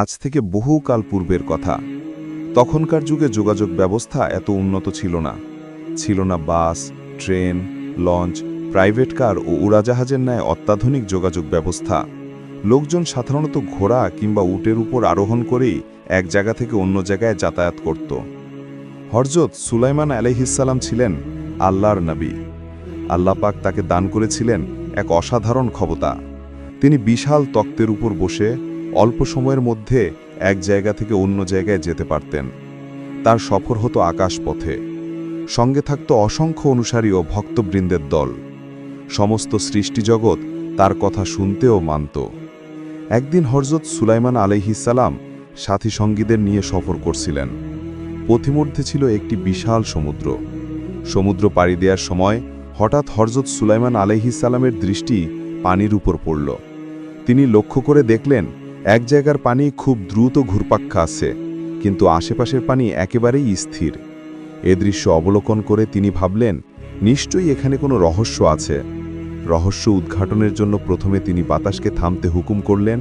আজ থেকে বহুকাল পূর্বের কথা। তখনকার যুগে যোগাযোগ ব্যবস্থা এত উন্নত ছিল না। ছিল না bus, train, launch, private car ও উড়াজাহাজের ন্যায় অত্যাধুনিক যোগাযোগ ব্যবস্থা। লোকজন সাধারণত ঘোড়া কিংবা উটের উপর আরোহণ করেই এক জায়গা থেকে অন্য জায়গায় যাতায়াত করত। হরজত সুলাইমান আলহিসাল্লাম ছিলেন আল্লাহর নবী। আল্লাহ পাক তাকে দান করেছিলেন এক অসাধারণ ক্ষমতা। তিনি বিশাল তক্তের উপর বসে অল্প সময়ের মধ্যে এক জায়গা থেকে অন্য জায়গায় যেতে পারতেন। তার সফর হতো আকাশপথে। সঙ্গে থাকত অসংখ্য অনুসারী ও ভক্তবৃন্দের দল। সমস্ত সৃষ্টিজগৎ তার কথা শুনতে ও মানত। একদিন হরজত সুলাইমান আলাইহিসাল্লাম সাথী সঙ্গীদের নিয়ে সফর করছিলেন। পথিমধ্যে ছিল একটি বিশাল সমুদ্র। সমুদ্র পাড়ি দেওয়ার সময় হঠাৎ হরজত সুলাইমান আলাইহিসাল্লামের দৃষ্টি পানির উপর পড়ল। তিনি লক্ষ্য করে দেখলেন এক জায়গার পানি খুব দ্রুত ঘুরপাক খাচ্ছে কিন্তু আশেপাশের পানি একেবারেই স্থির। এ দৃশ্য অবলোকন করে তিনি ভাবলেন, নিশ্চয়ই এখানে কোনো রহস্য আছে। রহস্য উদ্ঘাটনের জন্য প্রথমে তিনি বাতাসকে থামতে হুকুম করলেন,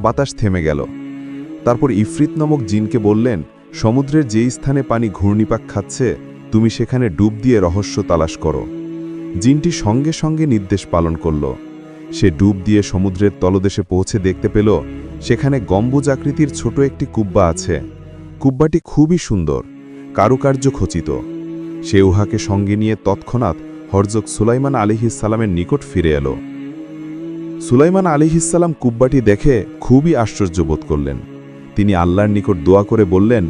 বাতাস থেমে গেল। তারপর ইফরিত নামক জিনকে বললেন, সমুদ্রের যেই স্থানে পানি ঘূর্ণিপাক খাচ্ছে, তুমি সেখানে ডুব দিয়ে রহস্য তালাশ করো। জিনটি সঙ্গে সঙ্গে নির্দেশ পালন করল। সে ডুব দিয়ে সমুদ্রের তলদেশে পৌঁছে দেখতে পেল সেখানে গম্বুজ আকৃতির ছোট একটি কুব্বা আছে। কুব্বাটি খুবই সুন্দর কারুকার্য খচিত সে উহাকে সঙ্গে নিয়ে তৎক্ষণাৎ হরজক সুলাইমান আলিহিসাল্লামের নিকট ফিরে এলো। সুলাইমান আলিহিসাল্লাম কুব্বাটি দেখে খুবই আশ্চর্য বোধ করলেন। তিনি আল্লাহর নিকট দোয়া করে বললেন,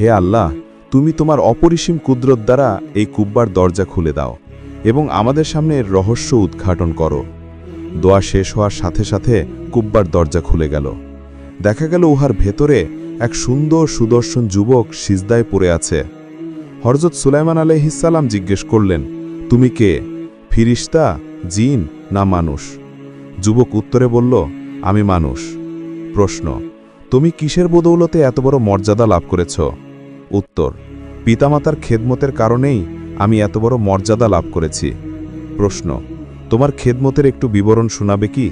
হে আল্লাহ, তুমি তোমার অপরিসীম কুদরত দ্বারা এই কুব্বার দরজা খুলে দাও এবং আমাদের সামনে এর রহস্য উদ্ঘাটন করো। দোয়া শেষ হওয়ার সাথে সাথে কুব্বার দরজা খুলে গেল। দেখা গেল উহার ভেতরে এক সুন্দর সুদর্শন যুবক সিজদায় পড়ে আছে। হরজত সুলাইমান আলহিসাল্লাম জিজ্ঞেস করলেন, তুমি কে? ফিরিস্তা, জিন না মানুষ? যুবক উত্তরে বলল, আমি মানুষ। প্রশ্ন, তুমি কিসের বদৌলতে এত বড় মর্যাদা লাভ করেছ? উত্তর, পিতামাতার খেদমতের কারণেই আমি এত বড় মর্যাদা লাভ করেছি। প্রশ্ন, তোমার খেদমতের একটু বিবরণ শোনাবে কি?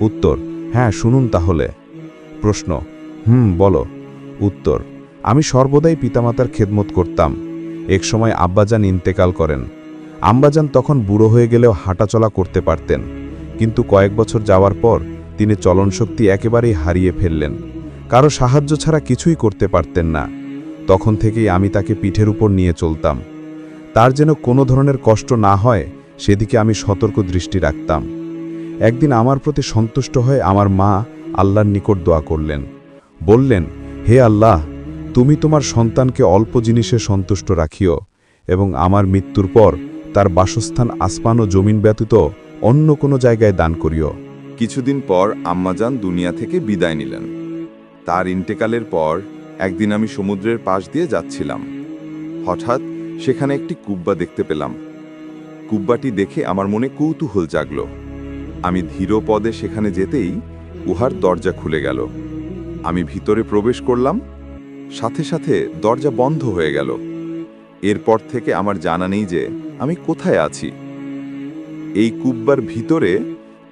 উত্তর হ্যাঁ শুনুন তাহলে। প্রশ্ন, হুম, বলো। উত্তর, আমি সর্বদাই পিতামাতার খেদমত করতাম। এক সময় আব্বাজান ইন্তেকাল করেন। আম্বাজান তখন বুড়ো হয়ে গেলেও হাঁটাচলা করতে পারতেন। কিন্তু কয়েক বছর যাওয়ার পর তিনি চলনশক্তি একেবারেই হারিয়ে ফেললেন। কারও সাহায্য ছাড়া কিছুই করতে পারতেন না। তখন থেকেই আমি তাকে পিঠের উপর নিয়ে চলতাম। তার যেন কোনো ধরনের কষ্ট না হয়, সেদিকে আমি সতর্ক দৃষ্টি রাখতাম। একদিন আমার প্রতি সন্তুষ্ট হয়ে আমার মা আল্লাহর নিকট দোয়া করলেন। বললেন, হে আল্লাহ, তুমি তোমার সন্তানকে অল্প জিনিসে সন্তুষ্ট রাখিও এবং আমার মৃত্যুর পর তার বাসস্থান আসমান ও জমিন ব্যতীত অন্য কোনো জায়গায় দান করিও। কিছুদিন পর আম্মাজান দুনিয়া থেকে বিদায় নিলেন। তার ইন্টেকালের পর একদিন আমি সমুদ্রের পাশ দিয়ে যাচ্ছিলাম। হঠাৎ সেখানে একটি কুব্বা দেখতে পেলাম। কুব্বাটি দেখে আমার মনে কৌতূহল জাগল। আমি ধীর পদে সেখানে যেতেই উহার দরজা খুলে গেল। আমি ভিতরে প্রবেশ করলাম, সাথে সাথে দরজা বন্ধ হয়ে গেল। এরপর থেকে আমার জানা নেই যে আমি কোথায় আছি। এই কুব্বার ভিতরে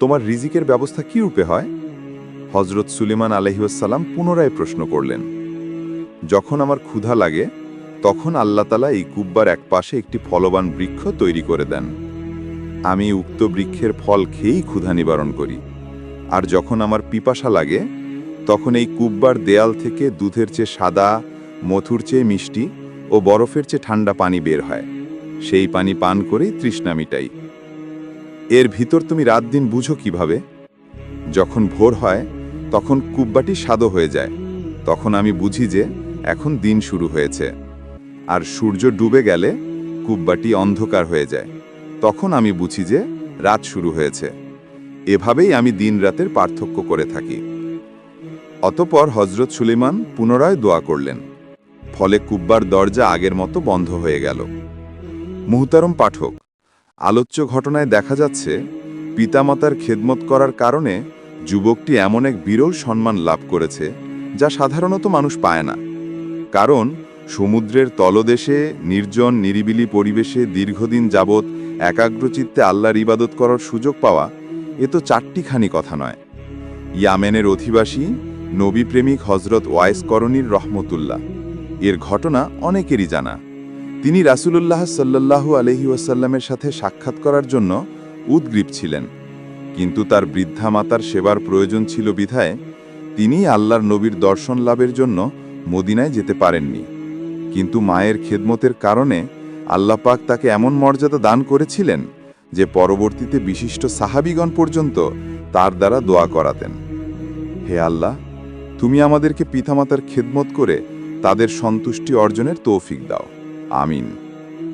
তোমার রিজিকের ব্যবস্থা কি রূপে হয়? হজরত সুলিমান আলহিউসাল্লাম পুনরায় প্রশ্ন করলেন। যখন আমার ক্ষুধা লাগে, তখন আল্লাতালা এই কুব্বার এক পাশে একটি ফলবান বৃক্ষ তৈরি করে দেন। আমি উক্ত বৃক্ষের ফল খেয়েই ক্ষুধা নিবারণ করি। আর যখন আমার পিপাসা লাগে, তখন এই কুব্বার দেয়াল থেকে দুধের চেয়ে সাদা মথুর চেয়ে মিষ্টি ও বরফের চেয়ে ঠান্ডা পানি বের হয়। সেই পানি পান করেই তৃষ্ণা মিটাই। এর ভিতর তুমি রাত দিন বুঝো কীভাবে? যখন ভোর হয়, তখন কুব্বাটি সাদো হয়ে যায়। তখন আমি বুঝি যে এখন দিন শুরু হয়েছে। আর সূর্য ডুবে গেলে কুব্বাটি অন্ধকার হয়ে যায়। তখন আমি বুঝি যে রাত শুরু হয়েছে। এভাবেই আমি দিন রাতের পার্থক্য করে থাকি। অতপর হজরত সুলেমান পুনরায় দোয়া করলেন। ফলে কুব্বার দরজা আগের মতো বন্ধ হয়ে গেল। মুহতারম পাঠক, আলোচ্য ঘটনায় দেখা যাচ্ছে, পিতামাতার খেদমত করার কারণে যুবকটি এমন এক বিরল সম্মান লাভ করেছে, যা সাধারণত মানুষ পায় না। কারণ, সমুদ্রের তলদেশে, নির্জন, নিরিবিলি পরিবেশে দীর্ঘদিন যাবৎ একাগ্রচিত্তে আল্লাহর ইবাদত করার সুযোগ পাওয়া এ তো চারটিখানি কথা নয়। ইয়ামেনের অধিবাসী নবী প্রেমিক হজরত ওয়াইস করণীর রহমতুল্লাহ। এর ঘটনা অনেকেরই জানা। তিনি রাসূলুল্লাহ সাল্লাল্লাহু আলহি ওয়াসাল্লামের সাথে সাক্ষাৎ করার জন্য উদ্গ্রীব ছিলেন। কিন্তু তার বৃদ্ধা মাতার সেবার প্রয়োজন ছিল বিধায় তিনি আল্লাহর নবীর দর্শন লাভের জন্য মদিনায় যেতে পারেননি। কিন্তু মায়ের খেদমতের কারণে আল্লাপাক তাকে এমন মর্যাদা দান করেছিলেন যে পরবর্তীতে বিশিষ্ট সাহাবিগণ পর্যন্ত তার দ্বারা দোয়া করাতেন। হে আল্লাহ, তুমি আমাদেরকে পিতামাতার খেদমত করে তাদের সন্তুষ্টি অর্জনের তৌফিক দাও। আমিন।